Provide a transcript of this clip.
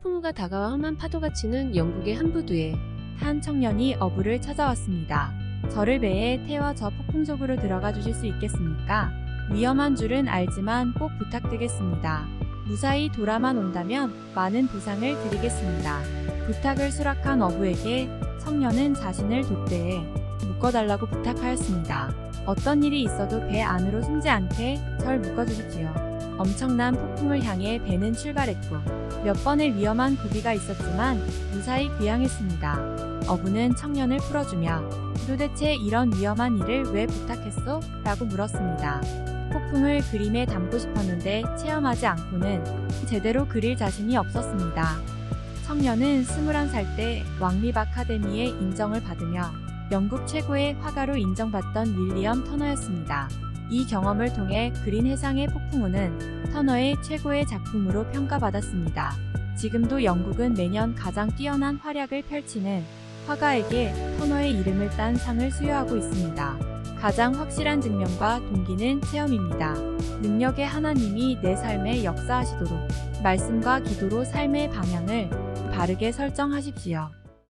폭풍우가 다가와 험한 파도가 치는 영국의 한 부두에 한 청년이 어부를 찾아왔습니다. 저를 배에 태워 저 폭풍 속으로 들어가 주실 수 있겠습니까? 위험한 줄은 알지만 꼭 부탁드리겠습니다. 무사히 돌아만 온다면 많은 보상을 드리겠습니다. 부탁을 수락한 어부에게 청년은 자신을 돛대에 묶어달라고 부탁하였습니다. 어떤 일이 있어도 배 안으로 숨지 않게 절 묶어주십시오. 엄청난 폭풍을 향해 배는 출발했고 몇 번의 위험한 고비가 있었지만 무사히 귀향했습니다. 어부는 청년을 풀어주며 도대체 이런 위험한 일을 왜 부탁했어? 라고 물었습니다. 폭풍을 그림에 담고 싶었는데 체험하지 않고는 제대로 그릴 자신이 없었습니다. 청년은 21살 때 왕립 아카데미의 인정을 받으며 영국 최고의 화가로 인정받던 윌리엄 터너였습니다. 이 경험을 통해 그린 해상의 폭풍우는 터너의 최고의 작품으로 평가받았습니다. 지금도 영국은 매년 가장 뛰어난 활약을 펼치는 화가에게 터너의 이름을 딴 상을 수여하고 있습니다. 가장 확실한 증명과 동기는 체험입니다. 능력의 하나님이 내 삶에 역사하시도록 말씀과 기도로 삶의 방향을 바르게 설정하십시오.